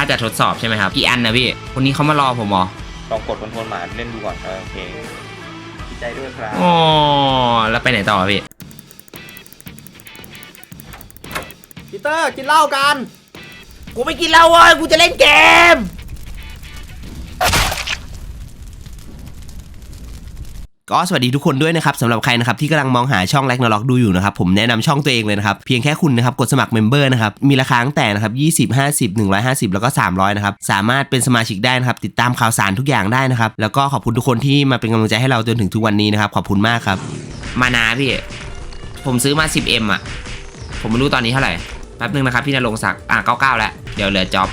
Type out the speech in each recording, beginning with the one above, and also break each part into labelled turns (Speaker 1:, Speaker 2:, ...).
Speaker 1: ค่าจะทดสอบใช่ไหมครับกี่อันนะพี่คนนี้เขามารอผมเหรอ
Speaker 2: ลองกดคอนโทรลหมาเล่นดูก่อนเออโอเคดีใจด้วยครับ
Speaker 1: อ๋อแล้วไปไหนต่อพี่
Speaker 3: พีเตอร์กินเหล้ากัน
Speaker 1: กูไม่กินแล้วเว้ยกูจะเล่นเกม
Speaker 4: ก็สวัสดีทุกคนด้วยนะครับสำหรับใครนะครับที่กำลังมองหาช่องแลกนาล็อกดูอยู่นะครับผมแนะนำช่องตัวเองเลยนะครับเพียงแค่คุณนะครับกดสมัครเมมเบอร์นะครับมีราคาตั้งแต่นะครับ20 50 150 แล้วก็ 300นะครับสามารถเป็นสมาชิกได้นะครับติดตามข่าวสารทุกอย่างได้นะครับแล้วก็ขอบคุณทุกคนที่มาเป็นกำลังใจให้เราจนถึงทุกวันนี้นะครับขอบคุณมากครับ
Speaker 1: มานาพี่ผมซื้อมา 10M อะผมไม่รู้ตอนนี้เท่าไหร่แป๊บนึงนะครับพี่นรงศักดิ์อะ99แล้วเดี๋ยวเหลือจ็อบ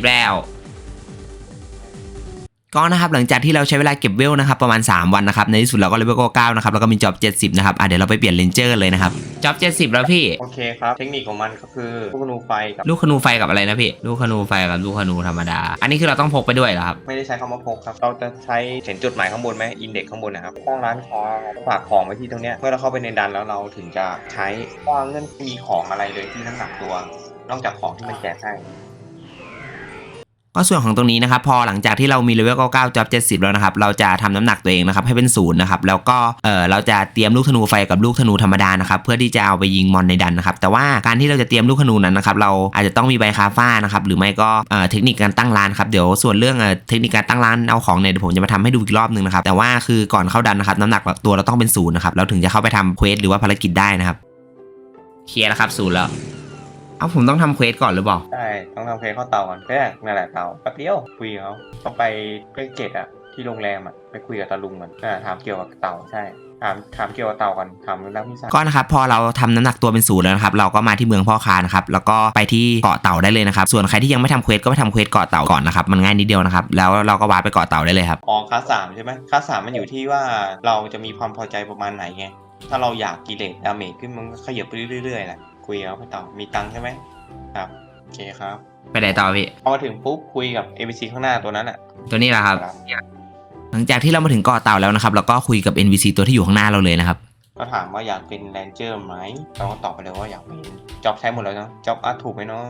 Speaker 1: 70แล้ว
Speaker 4: ก็นะครับหลังจากที่เราใช้เวลาเก็บเวลนะครับประมาณ 3 วันนะครับในที่สุดเราก็เลเวลก็9นะครับแล้วก็มีจ็อบ70นะครับอะเดี๋ยวเราไปเปลี่ยนเลนเจอร์เลยนะครับ
Speaker 1: จ็อบ70แล้วพี่
Speaker 2: โอเคครับ เทคนิคของมันก็คือลูกธนูไฟกับ
Speaker 1: ลูกขนูไฟกับอะไรนะพี่ ลูกขนูไฟกับลูกขนูธรรมดา อันนี้คือเราต้องพกไปด้วยเหรอครับ
Speaker 2: ไม่ได้ใช้คำว่าพกครับ เราจะใช้เห็นจุดหมายข้างบนไหมอินเด็กข้างบนนะครับห้องร้านค้าฝากของไว้ที่ตรงเนี้ยเมื่อเราเข้าไปในดันแล้วเราถึงจะใช้ว่าเงื่อนมีของอะไรเลยที่น้ำหนักตัว นอกจากของที่มันแจกให้
Speaker 4: ก็ส่วนของตรงนี้นะครับพอหลังจากที่เรามีเลเวล99จ็อบ70 แล้วนะครับเราจะทำน้ำหนักตัวเองนะครับให้เป็นศูนย์นะครับแล้วก็เออเราจะเตรียมลูกธนูไฟกับลูกธนูธรรมดานะครับเพื่อที่จะเอาไปยิงมอนในดันนะครับแต่ว่าการที่เราจะเตรียมลูกธนูนั้นนะครับเราอาจจะต้องมีใบคาฟ้านะครับหรือไม่ก็เออเทคนิคการตั้งร้านครับเดี๋ยวส่วนเรื่องเออเทคนิคการตั้งร้านเอาของเนี่ยเดี๋ยวผมจะมาทำให้ดูอีกรอบนึงนะครับแต่ว่าคือก่อนเข้าดันนะครับน้ำหนักตัวเราต้องเป็นศูนย์นะครับเราถึงจะเข้าไปทำเควสหรือว่าภารกิจได้นะครับ
Speaker 1: เคลียร์แล้วครับศูนย์แล้ว เอาผมต้องทำเควสก่อนหรือเปล่า
Speaker 2: ใช่ต้องทำเพลงเข้าเตาก่อนแค่นั่นแหละเตาแป๊บเดียวคุยกับเขาต้องไปเลขเจ็ดอะที่โรงแรมอะไปคุยกับตาลุงมันอ่าถามเกี่ยวกับเตาใช่ถามถามเกี่ยวกับเตากันถามเรื่องนักวิชา
Speaker 4: ก็นะครับพอเราทำน้ำหนักตัวเป็นศูนย์แล้วนะครับเราก็มาที่เมืองพ่อค้านะครับแล้วก็ไปที่เกาะเต่าได้เลยนะครับส่วนใครที่ยังไม่ทำเควสก็ไปทำเควสเกาะเต่าก่อนนะครับมันง่ายนิดเดียวนะครับแล้วเราก็วาร์ปไปเกาะเต่าได้เลยครับ
Speaker 2: อ๋อคลาสสามใช่ไหมคลาสสามมันอยู่ที่ว่าเราจะมีความพอใจประมาณไหนไงถ้าเราอยากกิเลสดาเมจขึ้นมันก็ขยับไปเรื่อยๆแหละ คุยกับพี่เต่ามีตังค์ใช่ไหมครับโอเคครับ
Speaker 1: ไปไหนต่อพี่
Speaker 2: พอมาถึงปุ๊บคุยกับ ABC ข้างหน้าตัวนั้นอะ
Speaker 1: ตัวนี้แหละครับ
Speaker 4: หลังจากที่เรามาถึงเกาะเต่าแล้วนะครับ เราก็คุยกับ NPC ตัวที่อยู่ข้างหน้าเราเลยนะครับ
Speaker 2: ก็ถามว่าอยากเป็นแรนเจอร์ไหมเราก็ตอบไปเลยว่าอยากเป็นจ็อบใช้หมดแล้วเนาะจ็อบอาร์ตถูกไหมเนาะ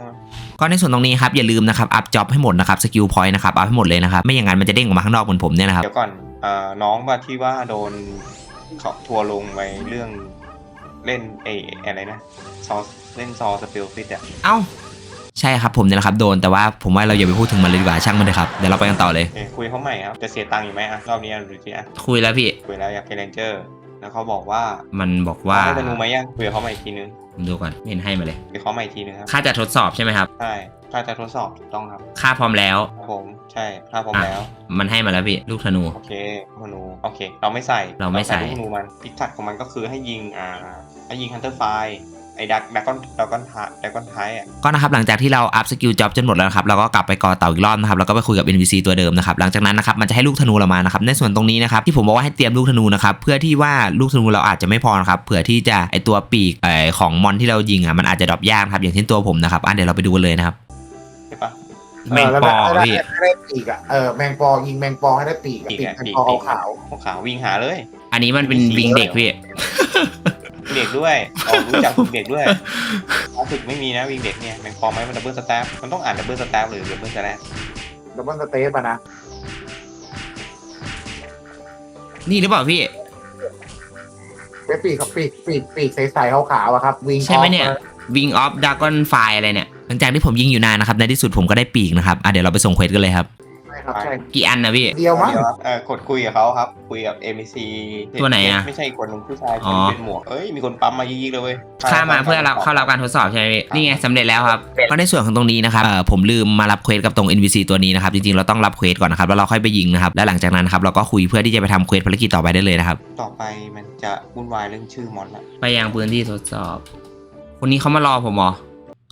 Speaker 4: ก็ในส่วนตรงนี้ครับอย่าลืมนะครับอัพจ็อบให้หมดนะครับสกิลพอยต์นะครับอัพให้หมดเลยนะครับไม่อย่างนั้นมันจะเด้งออกมาข้างนอกเหมือนผมเนี่ยนะครับ
Speaker 2: เดี๋ยวก่อนเอ่อน้องว่าที่ว่าโดนเขาทัวร์ลงไปเรื่อง เล่นเออะไรนะซอเล่นซอสเปลฟิตอะ
Speaker 1: เอ้า
Speaker 4: ใช่ครับผมเนี่ยแหละครับโดนแต่ว่าผมว่าเราอย่าไปพูดถึงมันเลยดีกว่าช่างมันเลยครับเดี๋ยวเราไปกันต่อเลย
Speaker 2: เอ้ยคุยเขาใหม่ครับจะเสียตังค์อีกไหมอะรอบนี้อะดูสิอะ
Speaker 1: คุยแล้วพี่
Speaker 2: คุยแล้วอยากเป็นแรนเจอร์แล้วเขาบอกว่า
Speaker 1: มันบอกว่า
Speaker 2: ได้ธนูไหมยังคุยกับเขาใหม่อีกทีนึง
Speaker 1: ผมดูก่อนไม่เห็นให้มาเลย
Speaker 2: คุยกับเขาใหม่อีกทีนึงครับ
Speaker 1: ค่าจะทดสอบใช่ไหมครับ
Speaker 2: ใช่ถ้าจะทดสอบถูกต้องครับ
Speaker 1: ค่าพร้อมแล้ว
Speaker 2: ครับผมใช่ถ้าผมแล้ว
Speaker 1: มันให้มาแล้วพี่ลูกธนู
Speaker 2: โอเคธนูโอเค เราไม่ใส่
Speaker 1: เราไม่ใส่
Speaker 2: ลูกธนูมันพิกัดของมันก็คือให้ยิงอ่า ให้ยิงฮันเตอร์ไฟไอ้ดักดักก้อนดักก้อนท้ายดักก้อนท้ายอะ
Speaker 4: ก็นะครับหลังจากที่เราอัพสกิลจ็อบจนหมดแล้วนะครับเราก็กลับไปเกาะเต่าอีกรอบนะครับแล้วก็ไปคุยกับ NPC ตัวเดิมนะครับหลังจากนั้นนะครับมันจะให้ลูกธนูเรามานะครับในส่วนตรงนี้นะครับที่ผมบอกว่าให้เตรียมลูกธนูนะครับเพื่อที่ว่าลูกธนูเราอาจจะไม่พอนะครับเผื่อที่จะไอตัวปีกไอของมอนที่เรายิงอะมันอาจจะดรอปยากนะครับอย่างเช่นตัวผมนะครับอะเดี๋ยวเราไปดูกันเลยนะครับ
Speaker 2: ใช่ปะ
Speaker 1: แมงปอ
Speaker 3: เแล้วได้
Speaker 1: พี่
Speaker 3: ให้ได้ปีกอะเออแมงปอยิงแมงปอให้ได้ปีกอะ
Speaker 2: ปีก
Speaker 3: ปีก
Speaker 2: อะ
Speaker 3: แมง
Speaker 2: ปีก
Speaker 3: ปอ
Speaker 2: ปีก
Speaker 3: ขาว
Speaker 2: ของขาววิ่งหาเลย
Speaker 1: อันนี้มันเป็นวิงเด็กพี่
Speaker 2: เด็กด้วยอ๋อรู้จักวิ่งเด็กด้วยคลาสสิกไม่มีนะวิ่งเด็กเนี่ยแมงปอไหมมันดับเบิลสแตปมันต้องอ่านดับเบิลสแตปหรือดับเบิลสแตป
Speaker 3: ๆดับเบิลสเตปอะนะ
Speaker 1: นี่หรือเปล่าพี่
Speaker 3: เป็นปีกครับปีกปีกปีกใสๆขาวๆอะครับวิง
Speaker 1: ใช่ไหมเนี่ย Wing of Dragon Fire อะไรเนี่ย
Speaker 4: หลังจากที่ผมยิงอยู่นานนะครับ ในที่สุดผมก็ได้ปีกนะครับ อะเดี๋ยวเราไปส่งเควสกันเลยครับ
Speaker 3: ใช่ ครับใช่
Speaker 1: กี่อันนะพี่
Speaker 3: เดียวมั้ง
Speaker 2: เดี๋ยวเออกดคุยกับเขาครับ คุยกับ MC
Speaker 1: ตัวไหนอะ
Speaker 2: ไม่ใช่คนหนึ่งผู้ชาย
Speaker 1: อ๋
Speaker 2: คน
Speaker 1: อ
Speaker 2: เป็นหมวกเอ้ยมีคนปั๊มมายิกๆเลยเว้ย
Speaker 1: ค่ามาเพื่อรับเข้ารับการทดสอบใช่ไหมพี่นี่ไงสำเร็จแล้วครับ
Speaker 4: ก็ในส่วนของตรงนี้นะครับเอ่อผมลืมมารับเควสกับตรง NPC ตัวนี้นะครับจริงๆเราต้องรับเควสก่อนนะครับแล้วเราค่อยไปยิงนะครับและหลังจากนั้นครับเราก็คุยเพื่อที่จะไปทำเควสภารกิจต่อไปได้เลยนะครับ
Speaker 2: ต่อไปมันจะวุ่นวายเรื่องชื่อมอนละ
Speaker 1: ไปยังพื้นที่ทดสอบ คนนี้เขามารอผมเหรอ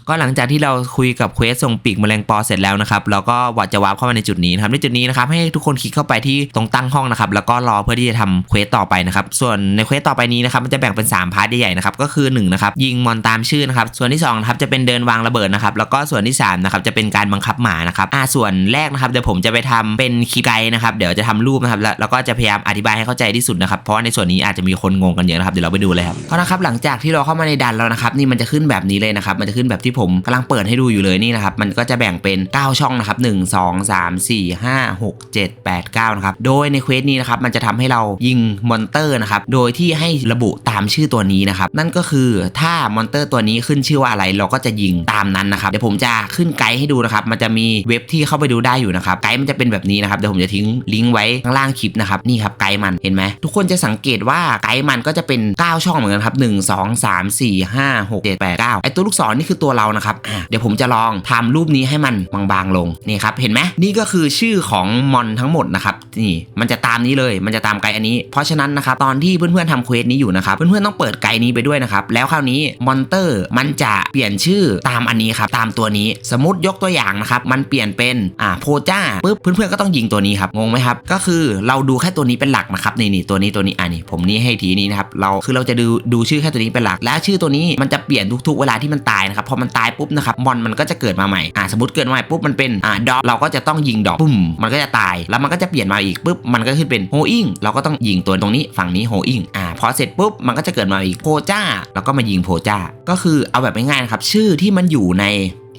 Speaker 4: ก็หลังจากที่เราคุยกับเควสส่งปีกแมลงปอเสร็จแล้วนะครับเราก็วัดจะวาร์ปเข้ามาในจุดนี้นะครับในจุดนี้นะครับให้ทุกคนคลิกเข้าไปที่ตรงตั้งห้องนะครับแล้วก็รอเพื่อที่จะทำเควสต่อไปนะครับส่วนในเควสต่อไปนี้นะครับมันจะแบ่งเป็น 3 พาร์ทใหญ่ๆนะครับก็คือ1นะครับยิงมอนตามชื่อนะครับส่วนที่2นะครับจะเป็นเดินวางระเบิดนะครับแล้วก็ส่วนที่3นะครับจะเป็นการบังคับหมานะครับอ่าส่วนแรกนะครับเดี๋ยวผมจะไปทำเป็นคลิปไกด์นะครับเดี๋ยวจะทำรูปนะครับแล้วก็จะพยายามอธิบายให้เข้าใจที่สุดนะครับเพราะในส่วนนี้อาจจะมีคนงงกันเยอะนะครับเดี๋ยวเราไปดูเลยครับก็นะครับหลังจากที่เราเข้ามาในดันแล้วนะครับนี่มันจะขึ้นแบบนี้เลยนะครับมันจะขึ้นแบบที่ที่ผมกำลังเปิดให้ดูอยู่เลยนี่นะครับ มันก็จะแบ่งเป็น 9 ช่องนะครับ 1 2 3 4 5 6 7 8 9 นะครับ โดยในเควสนี้นะครับ มันจะทำให้เรายิงมอนเตอร์นะครับ โดยที่ให้ระบุตามชื่อตัวนี้นะครับ นั่นก็คือถ้ามอนเตอร์ตัวนี้ขึ้นชื่อว่าอะไรเราก็จะยิงตามนั้นนะครับ เดี๋ยวผมจะขึ้นไกด์ให้ดูนะครับ มันจะมีเว็บที่เข้าไปดูได้อยู่นะครับ ไกด์มันจะเป็นแบบนี้นะครับ เดี๋ยวผมจะทิ้งลิงก์ไว้ข้างล่างคลิปนะครับ นี่ครับไกด์มัน เห็นไหมทุกคนจะสังเกตว่าไกด์มันก็จะเป็น 9 ช่องเหมือนกันครับ 1 2 3 4 5 6 7 8 9ไอตัวลูกศรนี่คือตัวเรานะครับอะเดี๋ยวผมจะลองทำรูปนี้ให้มันบางๆลงนี่ครับเห็นไหมนี่ก็คือชื่อของมอนทั้งหมดนะครับนี่มันจะตามนี้เลยมันจะตามไกด์อันนี้ เพราะฉะนั้นนะครับตอนที่เพื่อนๆทำเควสนี้อยู่นะครับเพื่อนๆต้องเปิดไกด์นี้ไปด้วยนะครับแล้วคราวนี้มอนเตอร์มันจะเปลี่ยนชื่อตามอันนี้ครับตามตัวนี้สมมติยกตัวอย่างนะครับมันเปลี่ยนเป็นอ่าโพจ้าปุ๊บเพื่อนๆก็ต้องยิงตัวนี้ครับงงไหมครับก็คือเราดูแค่ตัวนี้เป็นหลักนะครับนี่นี่ตัวนี้ตัวนี้อ่านี่ผมนี่ให้ทีนี้นะครับเราคือเราจะดูดูชื่อแค่ตัวนี้เป็นหลัก และชื่อตัวนี้มันจะเปลี่ยนทุกๆ เวลาที่มันตายนะครับพอมันตายปุ๊บนะครับมอนมันก็จะเกิดมาใหม่อ่าสมมติเกิดมาใหม่ปุ๊บมันเป็นอ่าดอปเราก็จะต้องยิงดอปปุ้มมันก็จะตายแล้วมันก็จะเปลี่ยนมาอีกปุ๊บมันก็ขึ้นเป็นโฮอิงเราก็ต้องยิงตัวตรงนี้ฝั่งนี้โฮอิงอ่าพอเสร็จปุ๊บมันก็จะเกิดมาอีกโพจ้า แล้วก็มายิงโพจ้า ก็คือเอาแบบง่ายๆนะครับชื่อที่มันอยู่ใน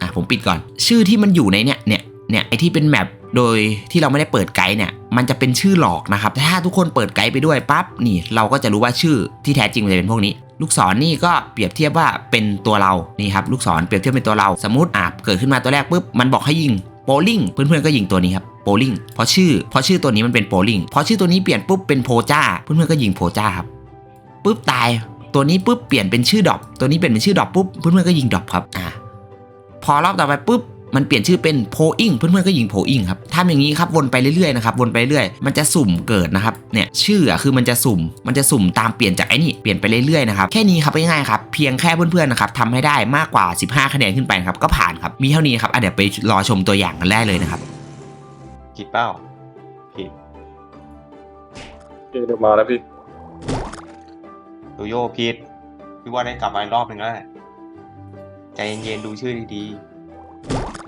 Speaker 4: อะผมปิดก่อน ชื่อที่มันอยู่ในเนี่ยเนี่ยเนี่ยไอที่เป็นแมปโดยที่เราไม่ได้เปิดไกด์เนี่ยมันจะเป็นชื่อหลอกนะครับ ถ้าทุกคนเปิดไกด์ไปด้วยปั๊บนี่เราก็จะรู้ว่าชื่อที่แท้จริงมันจะเป็นพวกนี้ ลูกศรนี่ก็เปรียบเทียบว่าเป็นตัวเรานี่ครับลูกศรเปรียบเทียบเป็นตัวเราสมมติอะเกิดขึ้นมาตัวแรกปุ๊บมันบอกให้ยิงโปลิงเพื่อนๆก็ยิงตัวนี้ครับโปลิงเพราะชื่อเพราะชื่อตัวนี้มันเป็นโปลิงเพราะชื่อตัวนี้เปลี่ยนปุ๊บเป็นโพจ้าเพื่อนๆก็ยิงโพจ้าครับปุ๊บตายตัวนี้ปุ๊บเปลี่ยนเป็นชื่อดอปตัวนี้เปลี่ยนเป็นชื่อดอปปุ๊บเพื่อนๆก็ยิงดอปครับอ่าพอรอบต่อไปปุ๊บ มันเปลี่ยนชื่อเป็นโพอิงเพื่อนๆก็ยิงโพอิงครับทำอย่างนี้ครับวนไปเรื่อยๆนะครับวนไปเรื่อยมันจะสุ่มเกิดนะครับเนี่ยชื่ออะคือมันจะสุ่มมันจะสุ่มตามเปลี่ยนจากไอ้นี่เปลี่ยนไปเรื่อยๆนะครับแค่นี้ครับง่ายๆครับเพียงแค่เพื่อนๆนะครับทำให้ได้มากกว่า 15 คะแนนขึ้นไปนะครับก็ผ่านครับมีเท่านี้ครับอะเดี๋ยวไปรอชมตัวอย่างกันแรกเลยนะครับ
Speaker 2: ผิดเป้าผิด
Speaker 5: พี่เดี๋ยวมาแล้วพี่
Speaker 2: โยโย่ผิดพี่ว่าได้กลับมาอีกรอบหนึ่งแล้วแหละใจเย็นๆดูชื่อดีๆ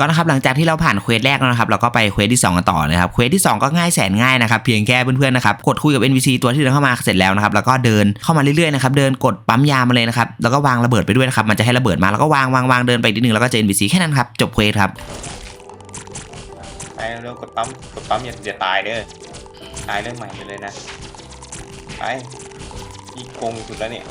Speaker 4: ก็นะครับหลังจากที่เราผ่านเควสแรกแล้วนะครับเราก็ไปเควสที่2กันต่อนะครับเควสที่ 2 ก็ง่ายแสนง่ายนะครับเพียงแค่เพื่อนๆนะครับกดคุยกับ NPC ตัวที่เดินเข้ามาเสร็จแล้วนะครับแล้วก็เดินเข้ามาเรื่อยๆนะครับเดินกดปั๊มยามาเลยนะครับแล้วก็วางระเบิดไปด้วยนะครับมันจะให้ระเบิดมาแล้วก็วางวางวางเดินไปอีกนิดนึงแล้วก็เจอ NPC แค่นั้นครับจบเควสครับ
Speaker 2: ไปเร็วกดปั๊มกดปั๊มอย่าอย่าตายเด้อตายเรื่องใหม่ไปเลยนะไปพี่โกงสุดแล้วเนี่ย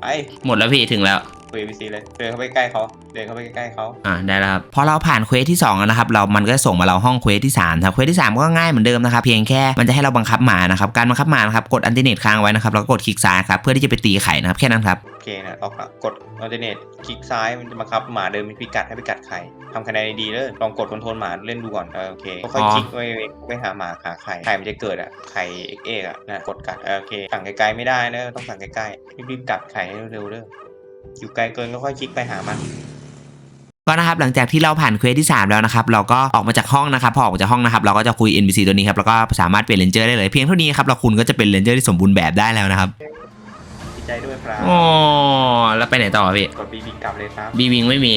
Speaker 2: ไป
Speaker 1: หมดแล้วพี่ถึงแล้ว
Speaker 2: คุยบีซีเลยเดินเข้าไปใกล้เขาเดินเข้าไปใกล้ๆเขา
Speaker 1: อ่าได้แล้วครับ
Speaker 4: พอเราผ่านเควสที่2แล้วนะครับเรามันก็จะส่งมาเราห้องเควสที่3ครับเควสที่ 3 ก็ง่ายเหมือนเดิมนะครับเพียงแค่มันจะให้เราบังคับหมานะครับการบังคับหมานะครับกดอันติเนตค้างไว้นะครับแล้วก็กดคลิกซ้ายครับเพื่อที่จะไปตีไข่นะครับแค่นั้นครับ
Speaker 2: โอเคนะเรากดอัลเทอร์เนทคลิกซ้ายมันจะบังคับหมาเดินมีพิกัดให้พิกัดไข่ทำคะแนนดีๆเลยลองกดคอนโทรลหมาเล่นดูก่อนเออโอเคค่อย
Speaker 1: อ๋อ
Speaker 2: ๆคลิกไปไปหาหมาหาไข่ไข่มันจะเกิดอะไข่เอ็กเอกอะนะกดกัดเออโอเคสั่งไกลๆไม่ได้นะต้องสั่งใกล้ๆรีบๆกัดไข่ให้เร็วๆเด้อ อยู่ไกลเกินก็ค่อยคลิกไปหามัน
Speaker 4: ก็นะครับหลังจากที่เราผ่านเควสที่ 3 แล้วนะครับเราก็ออกมาจากห้องนะครับพอออกมาจากห้องนะครับเราก็จะคุย NPC ตัวนี้ครับแล้วก็สามารถเปลี่ยนเลนเจอร์ได้เลยเพียงเท่านี้ครับเราคุณก็จะเป็นเลนเจอร์ที่สมบูรณ์แบบได้แล้วนะครับ
Speaker 2: ดีใจด้วยครับ
Speaker 1: อ๋อแล้วไปไหนต่อพี่
Speaker 2: กดบีบีกลับเลยครับ
Speaker 1: บีวิงไม่มี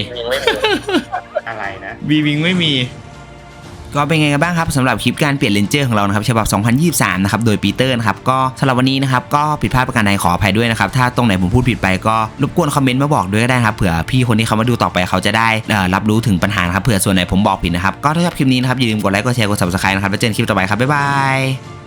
Speaker 2: อะไรนะ
Speaker 1: บีวิงไม่มี
Speaker 4: ก็เป็นไงกันบ้างครับสำหรับคลิปการเปลี่ยนเลนเจอร์ของเรานะครับฉบับ 2023 นะครับโดยปีเตอร์นะครับก็สำหรับวันนี้นะครับก็ผิดพลาดประการใดขออภัยด้วยนะครับถ้าตรงไหนผมพูดผิดไปก็รบกวนคอมเมนต์มาบอกด้วยก็ได้นะครับเผื่อพี่คนที่เขามาดูต่อไปเขาจะได้รับรู้ถึงปัญหาครับเผื่อส่วนไหนผมบอกผิดนะครับก็ถ้าชอบคลิปนี้นะครับอย่าลืมกดไลค์กดแชร์กด subscribe นะครับแล้วเจอกันคลิปต่อไปครับบ๊ายบาย